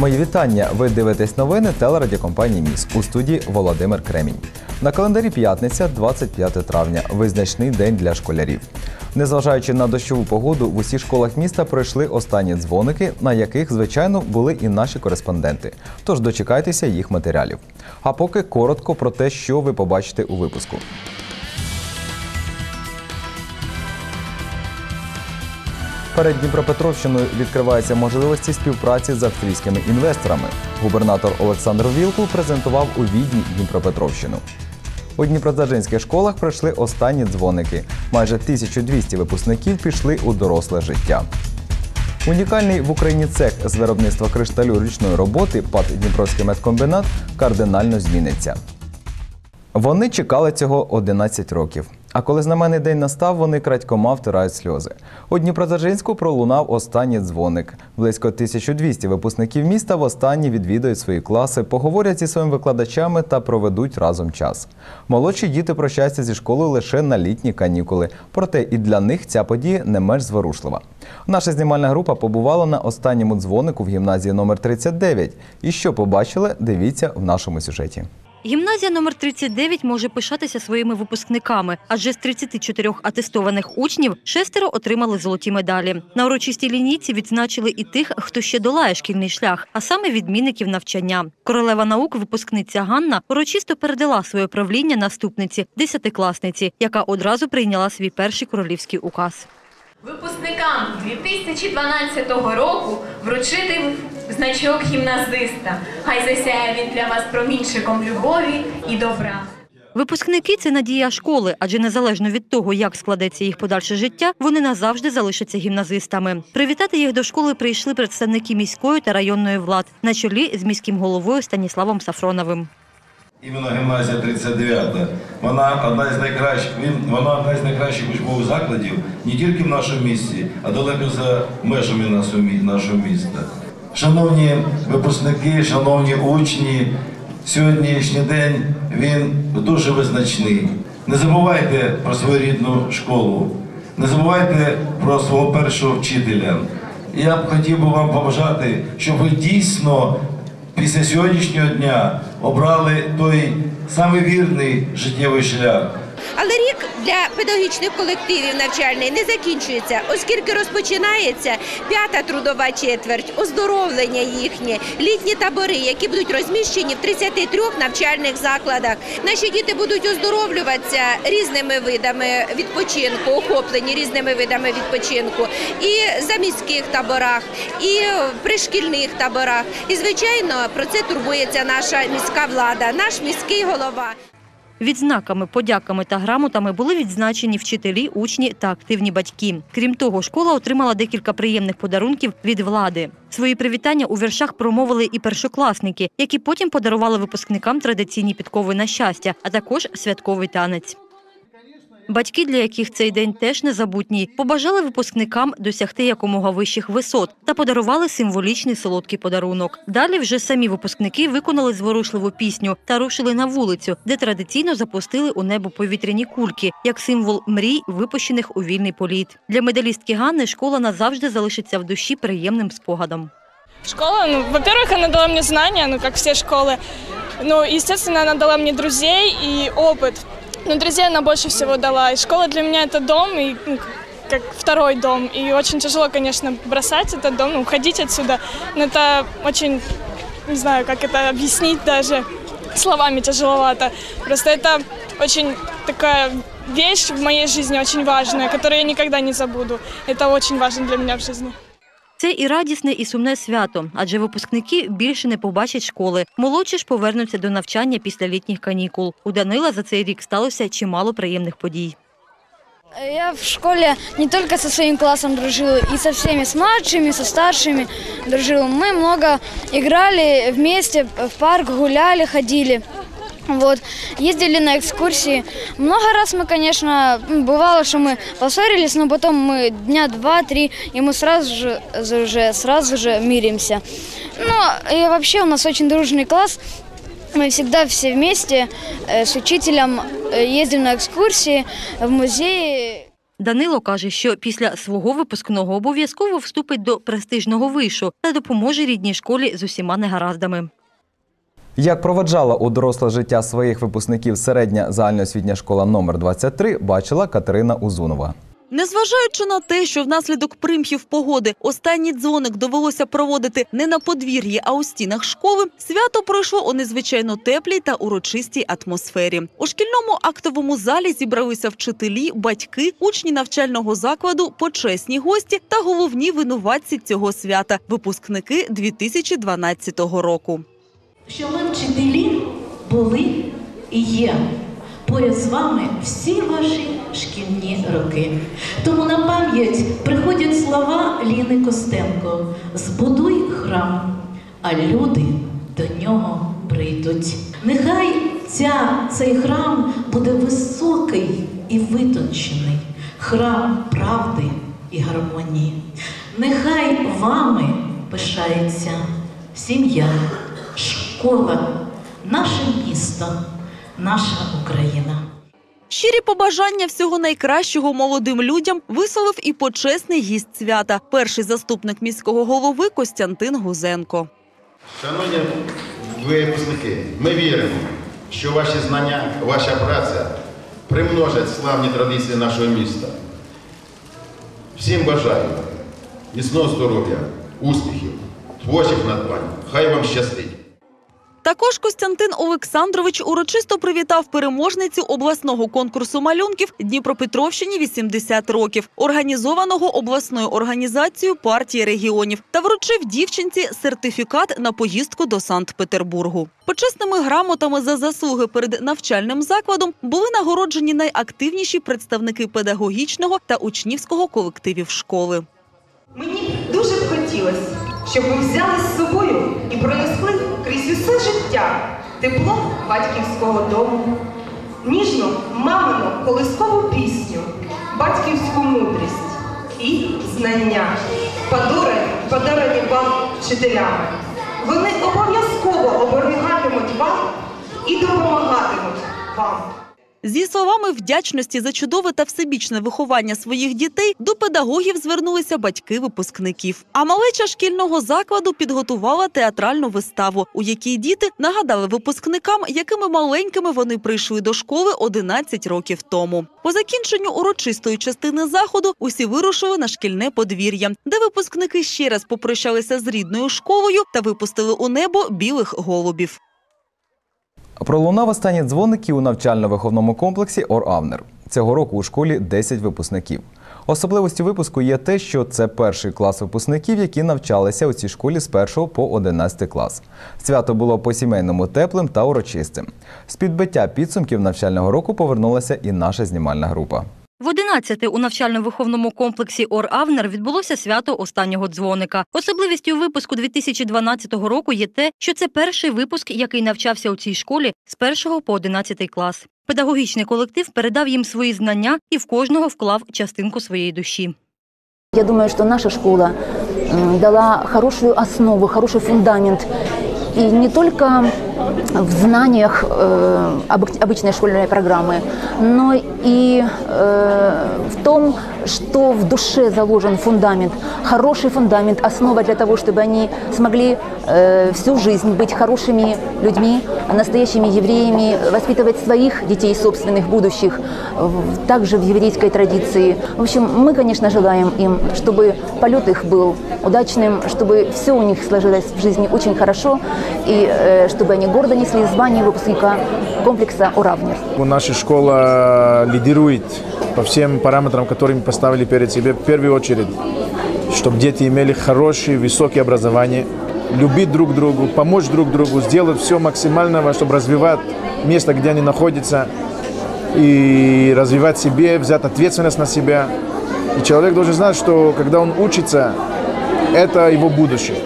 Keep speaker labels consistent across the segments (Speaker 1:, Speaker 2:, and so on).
Speaker 1: Мої вітання. Ви дивитесь новини телерадіокомпанії Міс у студії Володимир Кремінь. На календарі п'ятниця, 25 травня, визначний день для школярів. Незважаючи на дощову погоду, в усіх школах міста пройшли останні дзвоники, на яких, звичайно, були і наші кореспонденти. Тож дочекайтеся їх матеріалів. А поки коротко про те, що ви побачите у випуску. Перед Дніпропетровщиною відкриваються можливості співпраці з австрійськими інвесторами. Губернатор Олександр Вілкул презентував у Відні Дніпропетровщину. У дніпродзержинських школах пройшли останні дзвоники. Майже 1200 випускників пішли у доросле життя. Унікальний в Україні цех з виробництва кришталю ручної роботи ПАД Дніпровський медкомбінат кардинально зміниться. Вони чекали цього 11 років. А коли знаменний день настав, вони крадькома втирають сльози. У Дніпродзержинську пролунав останній дзвоник. Близько 1200 випускників міста востаннє відвідають свої класи, поговорять зі своїми викладачами та проведуть разом час. Молодші діти прощаються зі школою лише на літні канікули. Проте і для них ця подія не менш зворушлива. Наша знімальна група побувала на останньому дзвонику в гімназії номер 39. І що побачили, дивіться в нашому сюжеті.
Speaker 2: Гімназія номер 39 може пишатися своїми випускниками, адже з 34 атестованих учнів шестеро отримали золоті медалі. На урочистій лінійці відзначили і тих, хто ще долає шкільний шлях, а саме відмінників навчання. Королева наук, випускниця Ганна, урочисто передала своє правління наступниці, десятикласниці, яка одразу прийняла свій перший королівський указ.
Speaker 3: Випускникам 2012 року вручити значок гімназиста. Хай засяє він для вас промінчиком любові і добра.
Speaker 2: Випускники це надія школи, адже незалежно від того, як складеться їх подальше життя, вони назавжди залишаться гімназистами. Привітати їх до школи прийшли представники міської та районної влад на чолі з міським головою Станіславом Сафроновим.
Speaker 4: Іменно гімназія 39. Вона одна з найкращих. Він вона одна з найкращих учбових закладів не тільки в нашому місті, а далеко за межами нашого міста. Шановні випускники, шановні учні, сьогоднішній день він дуже визначний. Не забувайте про свою рідну школу, не забувайте про свого першого вчителя. Я б хотів би вам побажати, щоб ви дійсно після сьогоднішнього дня обрали той самий вірний життєвий шлях.
Speaker 5: Але рік для педагогічних колективів навчальний не закінчується, оскільки розпочинається п'ята трудова четверть, оздоровлення їхнє, літні табори, які будуть розміщені в 33 навчальних закладах. Наші діти будуть оздоровлюватися різними видами відпочинку, охоплені різними видами відпочинку, і за міських таборах, і пришкільних таборах. І звичайно про це турбується наша міська влада, наш міський голова.
Speaker 2: Відзнаками, подяками та грамотами були відзначені вчителі, учні та активні батьки. Крім того, школа отримала декілька приємних подарунків від влади. Свої привітання у віршах промовили і першокласники, які потім подарували випускникам традиційні підкови на щастя, а також святковий танець Батьки, для яких цей день теж незабутній, побажали випускникам досягти якомога вищих висот та подарували символічний солодкий подарунок. Далі вже самі випускники виконали зворушливу пісню та рушили на вулицю, де традиційно запустили у небо повітряні кульки, як символ мрій, випущених у вільний політ. Для медалістки Ганни школа назавжди залишиться в душі приємним спогадом.
Speaker 6: Школа, ну, во-первых, она дала мне знания, ну, как все школы. Ну, естественно, она дала мне друзей и опыт. Но друзей она больше всего дала. И школа для меня это дом, и ну, как второй дом. И очень тяжело, конечно, бросать этот дом, ну, уходить отсюда. Но это очень, не знаю, как это объяснить даже словами тяжеловато. Просто это очень такая вещь в моей жизни очень важная, которую я никогда не забуду. Это очень важно для меня в жизни.
Speaker 2: Це і радісне, і сумне свято, адже випускники більше не побачать школи. Молодші ж повернуться до навчання після літніх канікул. У Данила за цей рік сталося чимало приємних подій.
Speaker 7: Я в школе не только со своим классом дружил, и со всеми, с младшими, со старшими дружил. Мы много играли вместе, в парк гуляли, ходили. Вот. Ездили на экскурсии. Много раз мы, конечно, м, бывало, что мы поссорились, но потом мы дня два-три, и мы сразу же, уже, сразу же миримся. Ну, и вообще у нас очень дружный класс. Мы всегда все вместе э, с учителем э, ездим на экскурсии, в музеи.
Speaker 2: Данило каже, що після свого випускного обов'язково вступить до престижного вишу та допоможе рідній школі з усіма негараздами.
Speaker 1: Як проведжала у доросле життя своїх випускників середня загальноосвітня школа номер 23 бачила Катерина Узунова.
Speaker 8: Незважаючи на те, що внаслідок примхів погоди останній дзвоник довелося проводити не на подвір'ї, а у стінах школи, свято пройшло у незвичайно теплій та урочистій атмосфері. У шкільному актовому залі зібралися вчителі, батьки, учні навчального закладу, почесні гості та головні винуватці цього свята випускники 2012 року.
Speaker 9: Що ми вчителі були і є поряд з вами всі ваші шкільні роки. Тому на пам'ять приходять слова Ліни Костенко: збудуй храм, а люди до нього прийдуть. Нехай ця, цей храм буде високий і витончений, храм правди і гармонії. Нехай вами пишається сім'я, школа, наше місто, наша Україна.
Speaker 8: Щирі побажання всього найкращого молодим людям висловив і почесний гість свята, перший заступник міського голови Костянтин Гузенко.
Speaker 10: Шановні випускники, ми віримо, що ваші знання, ваша праця примножать славні традиції нашого міста. Всім бажаю міцного здоров'я, успіхів, творчих надбань. Хай вам щастить!
Speaker 8: Також Костянтин Олександрович урочисто привітав переможницю обласного конкурсу малюнків Дніпропетровщині 80 років, організованого обласною організацією партії регіонів, та вручив дівчинці сертифікат на поїздку до Санкт-Петербургу. Почесними грамотами за заслуги перед навчальним закладом були нагороджені найактивніші представники педагогічного та учнівського колективів школи.
Speaker 11: Мені дуже б хотілося, щоб ви взяли з собою і пронесли крізь усе життя тепло батьківського дому, ніжну мамину колискову пісню, батьківську мудрість і знання, подаровані, подарені вам вчителями. Вони обов'язково оберігатимуть вам і допомагатимуть вам.
Speaker 8: Зі словами вдячності за чудове та всебічне виховання своїх дітей до педагогів звернулися батьки випускників. А малеча шкільного закладу підготувала театральну виставу, у якій діти нагадали випускникам, якими маленькими вони прийшли до школи 11 років тому. По закінченню урочистої частини заходу усі вирушили на шкільне подвір'я, де випускники ще раз попрощалися з рідною школою та випустили у небо білих голубів.
Speaker 1: Пролунав останні дзвоники у навчально-виховному комплексі Ор-Авнер. Цього року у школі 10 випускників. Особливості випуску є те, що це перший клас випускників, які навчалися у цій школі з 1 по 11 клас. Свято було по-сімейному теплим та урочистим. З підбиття підсумків навчального року повернулася і наша знімальна група.
Speaker 2: В 11 у навчально-виховному комплексі Ор-Авнер відбулося свято останнього дзвоника. Особливістю випуску 2012 року є те, що це перший випуск, який навчався у цій школі з 1 по 11 клас. Педагогічний колектив передав їм свої знання і в кожного вклав частинку своєї душі.
Speaker 12: Я думаю, что наша школа дала хорошую основу, хороший фундамент. И не только в знаниях э, обычной школьной программы, но и э, в том, что в душе заложен фундамент, хороший фундамент, основа для того, чтобы они смогли э, всю жизнь быть хорошими людьми, настоящими евреями, воспитывать своих детей, собственных, будущих, также в еврейской традиции. В общем, мы, конечно, желаем им, чтобы полет их был удачным, чтобы все у них сложилось в жизни очень хорошо, и э, чтобы они гордо несли звание выпускника комплекса «Уравнер».
Speaker 13: Наша школа лидирует по всем параметрам, которые мы поставили перед себе. В первую очередь, чтобы дети имели хорошее, высокое образование, любить друг другу, помочь друг другу, сделать все максимального, чтобы развивать место, где они находятся, и развивать себе, взять ответственность на себя. И человек должен знать, что когда он учится, это его будущее.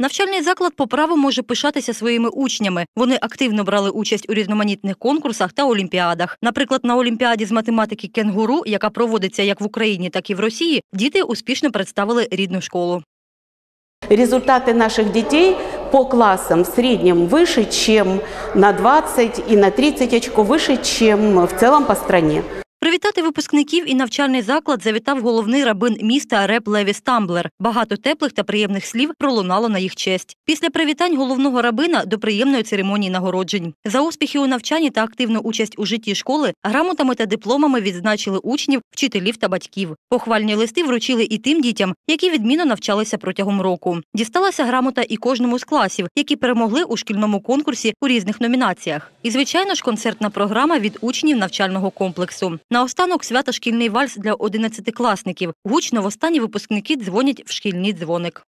Speaker 2: Навчальний заклад по праву може пишатися своїми учнями. Вони активно брали участь у різноманітних конкурсах та олімпіадах. Наприклад, на олімпіаді з математики Кенгуру, яка проводиться як в Україні, так і в Росії, діти успішно представили рідну школу.
Speaker 14: Результаты наших детей по классам в среднем выше, чем на 20 и на 30 очков выше, чем в целом по стране.
Speaker 2: Привітати випускників і навчальний заклад завітав головний рабин міста Реп Леві Стамблер. Багато теплих та приємних слів пролунало на їх честь. Після привітань головного рабина до приємної церемонії нагороджень. За успіхи у навчанні та активну участь у житті школи грамотами та дипломами відзначили учнів, вчителів та батьків. Похвальні листи вручили і тим дітям, які відмінно навчалися протягом року. Дісталася грамота і кожному з класів, які перемогли у шкільному конкурсі у різних номінаціях. І, звичайно ж, концертна програма від учнів навчального комплексу. Наостанок свята шкільний вальс для одинадцятикласників. Гучно востаннє випускники дзвонять в шкільний дзвоник.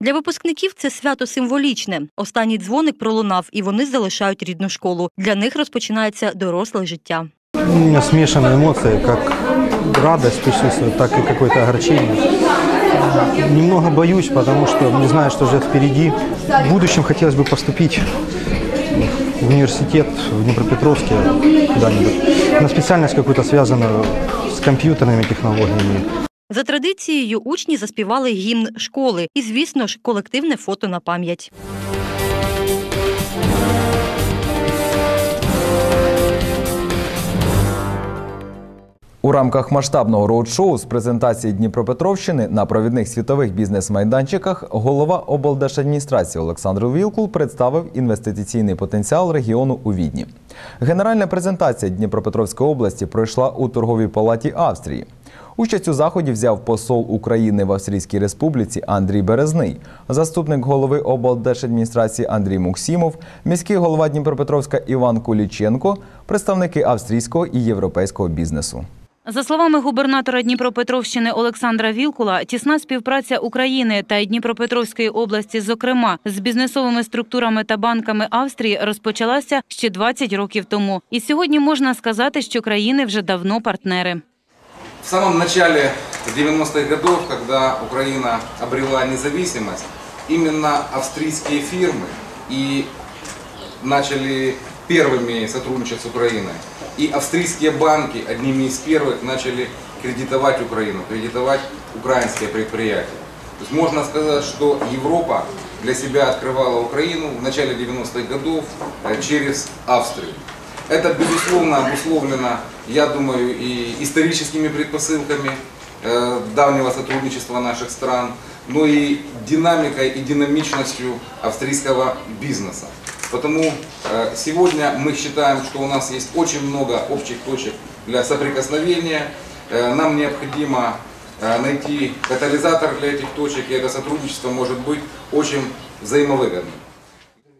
Speaker 2: Для випускників це свято символічне. Останній дзвоник пролунав, і вони залишають рідну школу. Для них розпочинається доросле життя.
Speaker 15: У меня смешанные эмоции, как радость присутствует, так и какое-то огорчение. Немного боюсь, потому что не знаю, что ждет впереди. В будущем хотелось бы поступить в университет в Днепропетровске куда-нибудь. На специальность какую-то связанную с компьютерными технологиями.
Speaker 2: За традицією учні заспівали гімн школи і, звісно ж, колективне фото на пам'ять.
Speaker 1: У рамках масштабного роуд-шоу з презентації Дніпропетровщини на провідних світових бізнес-майданчиках голова облдержадміністрації Олександр Вілкул представив інвестиційний потенціал регіону у Відні. Генеральна презентація Дніпропетровської області пройшла у торговій палаті Австрії. Участь у заході взяв посол України в Австрійській Республіці Андрій Березний, заступник голови облдержадміністрації Андрій Муксімов, міський голова Дніпропетровська Іван Куліченко, представники австрійського і європейського бізнесу.
Speaker 16: За словами губернатора Дніпропетровщини Олександра Вілкула, тісна співпраця України та Дніпропетровської області, зокрема з бізнесовими структурами та банками Австрії, розпочалася ще 20 років тому. І сьогодні можна сказати, що країни вже давно партнери.
Speaker 17: В самом начале 90-х годов, когда Украина обрела независимость, именно австрийские фирмы и начали первыми сотрудничать с Украиной. И австрийские банки одними из первых начали кредитовать Украину, кредитовать украинские предприятия. То есть можно сказать, что Европа для себя открывала Украину в начале 90-х годов э, через Австрию. Это, безусловно, обусловлено, я думаю, и историческими предпосылками э, давнего сотрудничества наших стран, но и динамикой и динамичностью австрийского бизнеса. Потому э, сегодня мы считаем, что у нас есть очень много общих точек для соприкосновения. Э, Нам необходимо э, найти катализатор для этих точек, и это сотрудничество может быть очень взаимовыгодным.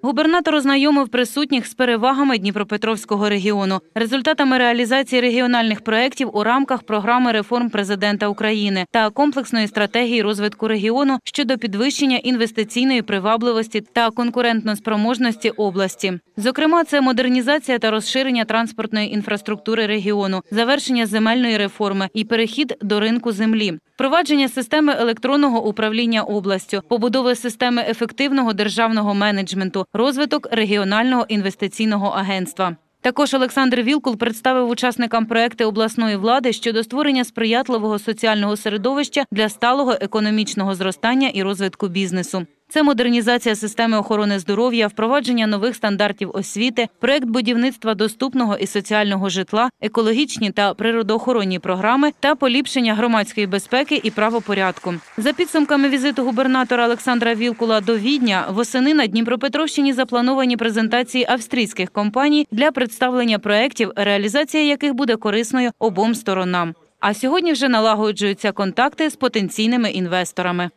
Speaker 16: Губернатор ознайомив присутніх з перевагами Дніпропетровського регіону, результатами реалізації регіональних проєктів у рамках програми реформ президента України та комплексної стратегії розвитку регіону щодо підвищення інвестиційної привабливості та конкурентноспроможності області. Зокрема, це модернізація та розширення транспортної інфраструктури регіону, завершення земельної реформи і перехід до ринку землі, впровадження системи електронного управління областю, побудови системи ефективного державного менеджменту, розвиток регіонального інвестиційного агентства. Також Олександр Вілкул представив учасникам проекти обласної влади щодо створення сприятливого соціального середовища для сталого економічного зростання і розвитку бізнесу. Це модернізація системи охорони здоров'я, впровадження нових стандартів освіти, проект будівництва доступного і соціального житла, екологічні та природоохоронні програми та поліпшення громадської безпеки і правопорядку. За підсумками візиту губернатора Олександра Вілкула до Відня, восени на Дніпропетровщині заплановані презентації австрійських компаній для представлення проєктів, реалізація яких буде корисною обом сторонам. А сьогодні вже налагоджуються контакти з потенційними інвесторами.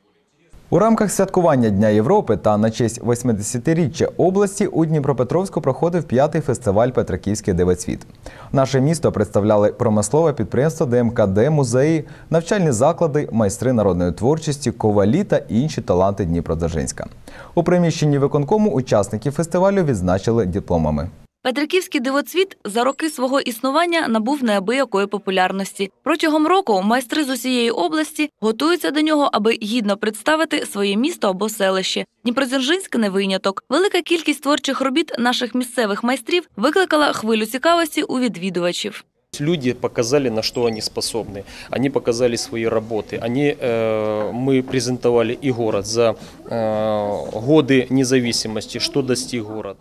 Speaker 1: У рамках святкування Дня Європи та на честь 80-річчя області у Дніпропетровську проходив п'ятий фестиваль Петриківський дивоцвіт. Наше місто представляли промислове підприємство ДМКД, музеї, навчальні заклади, майстри народної творчості, ковалі та інші таланти Дніпродзержинська. У приміщенні виконкому учасники фестивалю відзначили дипломами.
Speaker 18: Петриківський дивоцвіт за роки свого існування набув неабиякої популярності. Протягом року майстри з усієї області готуються до нього, аби гідно представити своє місто або селище. Дніпродзержинськ не виняток. Велика кількість творчих робіт наших місцевих майстрів викликала хвилю цікавості у відвідувачів.
Speaker 19: Люди показали, на что они способны. Они показали свои работы. Они, э, мы презентовали и город за э, годы независимости, что достиг город.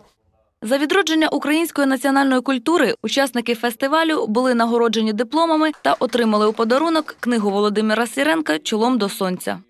Speaker 18: За відродження української національної культури учасники фестивалю були нагороджені дипломами та отримали у подарунок книгу Володимира Сіренка Чолом до сонця.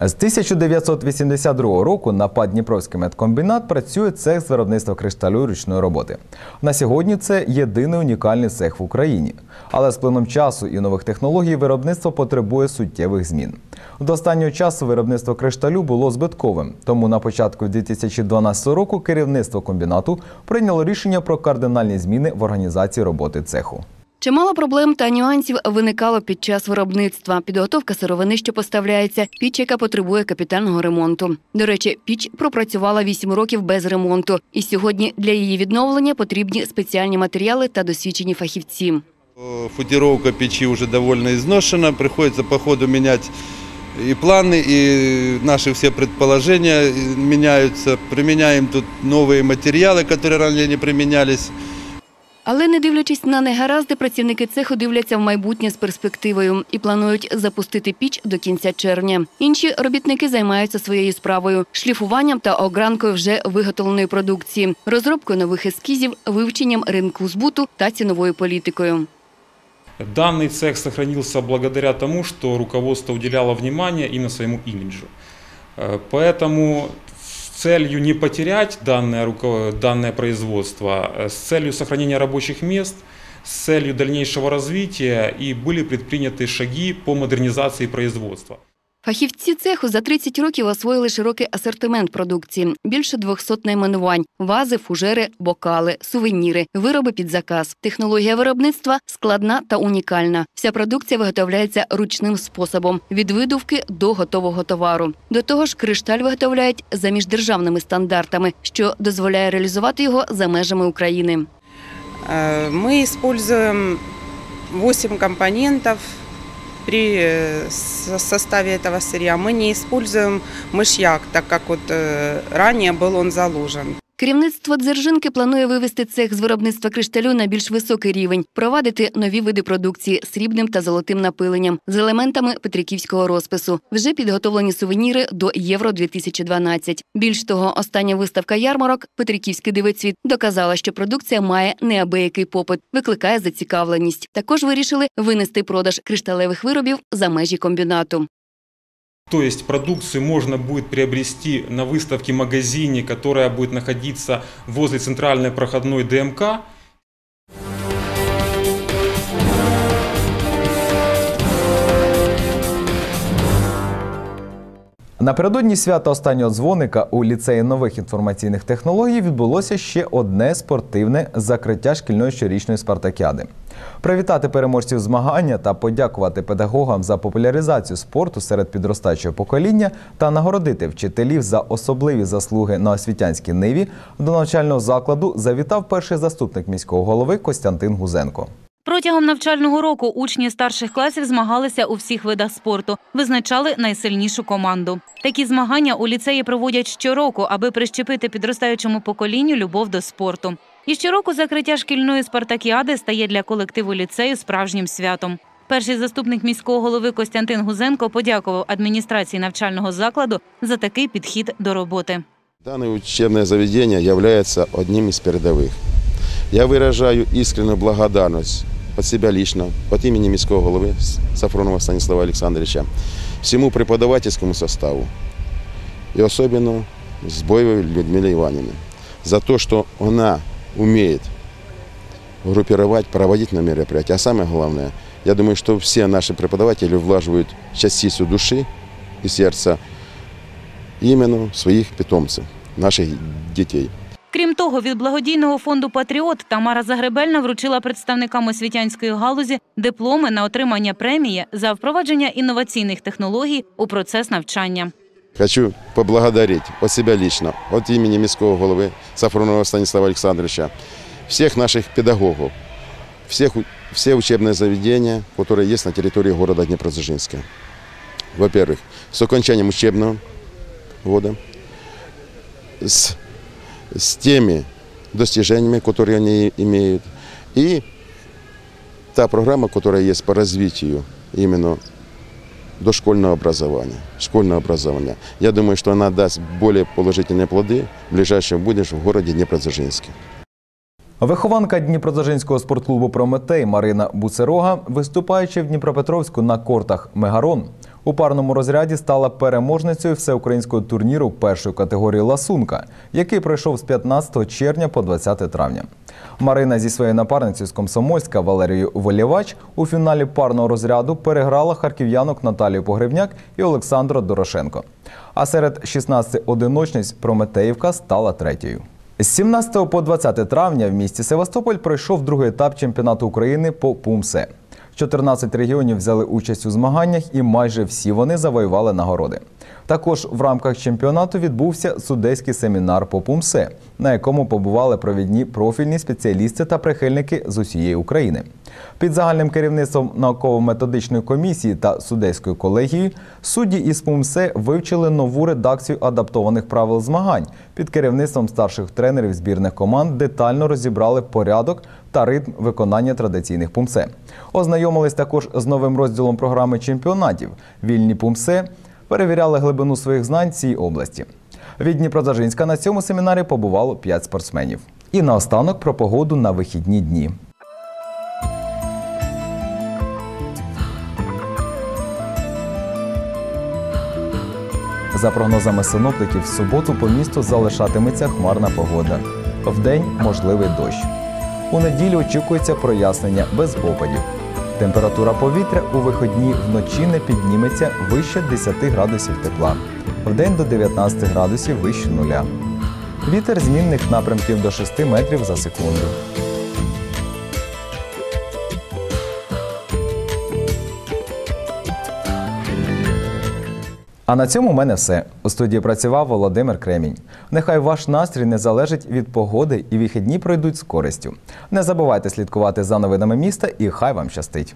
Speaker 1: З 1982 року на ПАД Дніпровський медкомбінат працює цех з виробництва кришталю ручної роботи. На сьогодні це єдиний унікальний цех в Україні. Але з плином часу і нових технологій виробництво потребує суттєвих змін. До останнього часу виробництво кришталю було збитковим, тому на початку 2012 року керівництво комбінату прийняло рішення про кардинальні зміни в організації роботи цеху.
Speaker 18: Чимало проблем та нюансів виникало під час виробництва. Підготовка сировини, що поставляється, піч, яка потребує капітального ремонту. До речі, піч пропрацювала 8 років без ремонту, і сьогодні для її відновлення потрібні спеціальні матеріали та досвідчені фахівці.
Speaker 20: Футировка печи уже довольно изношена, приходится по ходу менять и планы, и наши все предположения меняются. Применяем тут новые материалы, которые ранее не применялись.
Speaker 18: Але не дивлячись на негаразди, працівники цеху дивляться в майбутнє з перспективою і планують запустити піч до кінця червня. Інші робітники займаються своєю справою шліфуванням та огранкою вже виготовленої продукції, розробкою нових ескізів, вивченням ринку збуту та ціновою політикою.
Speaker 21: Данный цех сохранился благодаря тому, что руководство уделяло внимание именно своему имиджу. Э, Поэтому с целью не потерять данное, данное производство, э, с целью сохранения рабочих мест, с целью дальнейшего развития и были предприняты шаги по модернизации производства.
Speaker 18: Фахівці цеху за 30 років освоїли широкий асортимент продукції, більше 200 найменувань: вази, фужери, бокали, сувеніри, вироби під заказ. Технологія виробництва складна та унікальна. Вся продукція виготовляється ручним способом від видувки до готового товару. До того ж, кришталь виготовляють за міждержавними стандартами, що дозволяє реалізувати його за межами України.
Speaker 22: Э, Мы используем 8 компонентов при э, со- составе этого сырья. Мы не используем мышьяк, так как вот э, ранее был он заложен.
Speaker 18: Керівництво Дзержинки планує вивести цех з виробництва кришталю на більш високий рівень, провадити нові види продукції срібним та золотим напиленням з елементами петриківського розпису. Вже підготовлені сувеніри до Євро 2012. Більш того, остання виставка ярмарок Петриківський дивицвіт доказала, що продукція має неабиякий попит, викликає зацікавленість. Також вирішили винести продаж кришталевих виробів за межі комбінату.
Speaker 21: То есть продукцию можно будет приобрести на выставке магазине, которая будет находиться возле центральной проходной ДМК.
Speaker 1: Напередодні свята останнього дзвоника у ліцеї нових інформаційних технологій відбулося ще одне спортивне закриття шкільної щорічної спартакіади. Привітати переможців змагання та подякувати педагогам за популяризацію спорту серед підростаючого покоління та нагородити вчителів за особливі заслуги на освітянській ниві до навчального закладу завітав перший заступник міського голови Костянтин Гузенко.
Speaker 16: Протягом навчального року учні старших класів змагалися у всіх видах спорту, визначали найсильнішу команду. Такі змагання у ліцеї проводять щороку, аби прищепити підростаючому поколінню любов до спорту. І щороку закриття шкільної спартакіади стає для колективу ліцею справжнім святом. Перший заступник міського голови Костянтин Гузенко подякував адміністрації навчального закладу за такий підхід до роботи.
Speaker 10: Данное учебное заведение является одним из передовых. Я выражаю искреннюю благодарность от себя лично, от имени міського голови Сафронова Станислава Александровича, всему преподавательскому составу и особенно Сбоевой Людмиле Ивановне за то, что она умеет группировать, проводить на мероприятия. А самое главное, я думаю, что все наши преподаватели влаживают частицу души и сердца именно своих питомцев, наших детей.
Speaker 16: Крім того, від благодійного фонду Патріот Тамара Загребельна вручила представникам освітянської галузі дипломи на отримання премії за впровадження інноваційних технологій у процес навчання.
Speaker 10: Хочу поблагодарить от себя лично, от имени міського голови Сафронова Станислава Александровича, всех наших педагогов, всех, у- все учебные заведения, которые есть на территории города Днепродзержинска. Во-первых, с окончанием учебного года, с, с теми достижениями, которые они имеют, и та программа, которая есть по развитию именно дошкольного образования, школьного образования. Я думаю, что она даст более положительные плоды в ближайшем будущем в городе Днепродзержинске.
Speaker 1: Вихованка Дніпродзержинського спортклубу Прометей Марина Буцерога, виступаючи в Дніпропетровську на кортах Мегарон, у парному розряді стала переможницею всеукраїнського турніру першої категорії Ласунка, який пройшов з 15 червня по 20 травня. Марина зі своєю напарницею з Комсомольська Валерією Волєвач у фіналі парного розряду переграла харків'янок Наталію Погребняк і Олександру Дорошенко. А серед 16 одиночниць Прометеївка стала третьою. З 17 по 20 травня в місті Севастополь пройшов другий етап чемпіонату України по пумсе. 14 регіонів взяли участь у змаганнях і майже всі вони завоювали нагороди. Також в рамках чемпіонату відбувся судейський семінар по пумсе, на якому побували провідні профільні спеціалісти та прихильники з усієї України. Під загальним керівництвом науково-методичної комісії та судейської колегії судді із ПУМСЕ вивчили нову редакцію адаптованих правил змагань. Під керівництвом старших тренерів збірних команд детально розібрали порядок та ритм виконання традиційних пумсе. Ознайомились також з новим розділом програми чемпіонатів. Вільні пумсе перевіряли глибину своїх знань цій області. Від Дніпродзержинська на цьому семінарі побувало 5 спортсменів. І наостанок про погоду на вихідні дні. За прогнозами синоптиків, в суботу по місту залишатиметься хмарна погода. Вдень можливий дощ. У неділю очікується прояснення без опадів. Температура повітря у вихідні вночі не підніметься вище 10 градусів тепла, вдень до 19 градусів вище нуля. Вітер змінних напрямків до 6 метрів за секунду. А на цьому у мене все. У студії працював Володимир Кремінь. Нехай ваш настрій не залежить від погоди і вихідні пройдуть з користю. Не забувайте слідкувати за новинами міста і хай вам щастить.